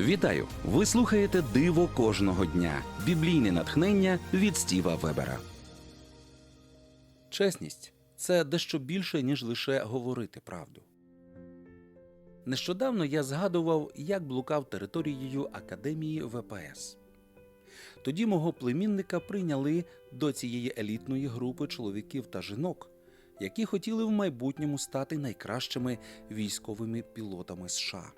Вітаю! Ви слухаєте Диво кожного дня. Біблійне натхнення від Стіва Вебера. Чесність це дещо більше, ніж лише говорити правду. Нещодавно я згадував, як блукав територією Академії ВПС. Тоді мого племінника прийняли до цієї елітної групи чоловіків та жінок, які хотіли в майбутньому стати найкращими військовими пілотами США.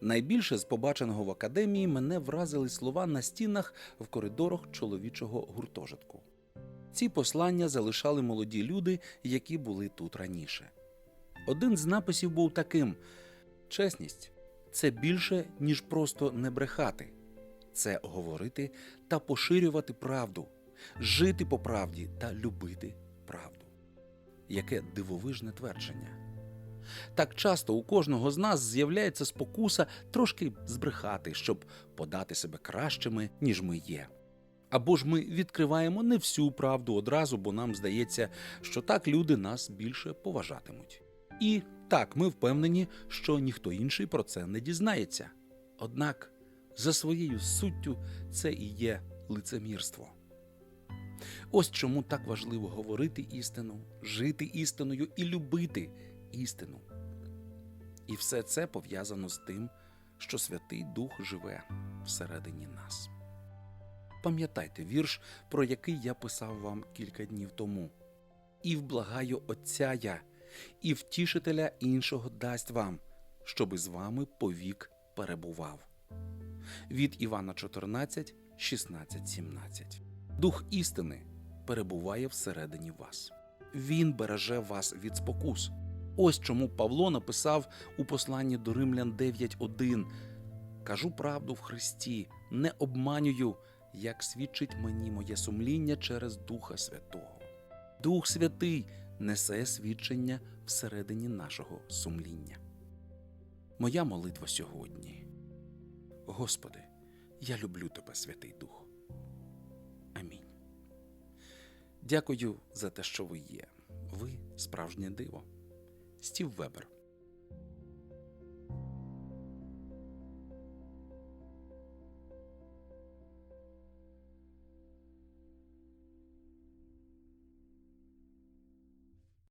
Найбільше з побаченого в академії мене вразили слова на стінах в коридорах чоловічого гуртожитку. Ці послання залишали молоді люди, які були тут раніше. Один з написів був таким: чесність це більше, ніж просто не брехати, це говорити та поширювати правду, жити по правді та любити правду. Яке дивовижне твердження. Так часто у кожного з нас з'являється спокуса трошки збрехати, щоб подати себе кращими, ніж ми є. Або ж ми відкриваємо не всю правду одразу, бо нам здається, що так люди нас більше поважатимуть. І так, ми впевнені, що ніхто інший про це не дізнається. Однак, за своєю суттю, це і є лицемірство. Ось чому так важливо говорити істину, жити істиною і любити істину. І все це пов'язано з тим, що Святий Дух живе всередині нас. Пам'ятайте вірш, про який я писав вам кілька днів тому. І вблагаю Отця я, і втішителя іншого дасть вам, щоби з вами повік перебував. Від Івана 14, 16, 17. Дух істини перебуває всередині вас. Він береже вас від спокус. Ось чому Павло написав у посланні до Римлян 9.1 Кажу правду в Христі, не обманюю, як свідчить мені моє сумління через Духа Святого. Дух Святий несе свідчення всередині нашого сумління. Моя молитва сьогодні. Господи, я люблю Тебе, Святий Дух. Амінь. Дякую за те, що ви є. Ви справжнє диво. Стів Вебер.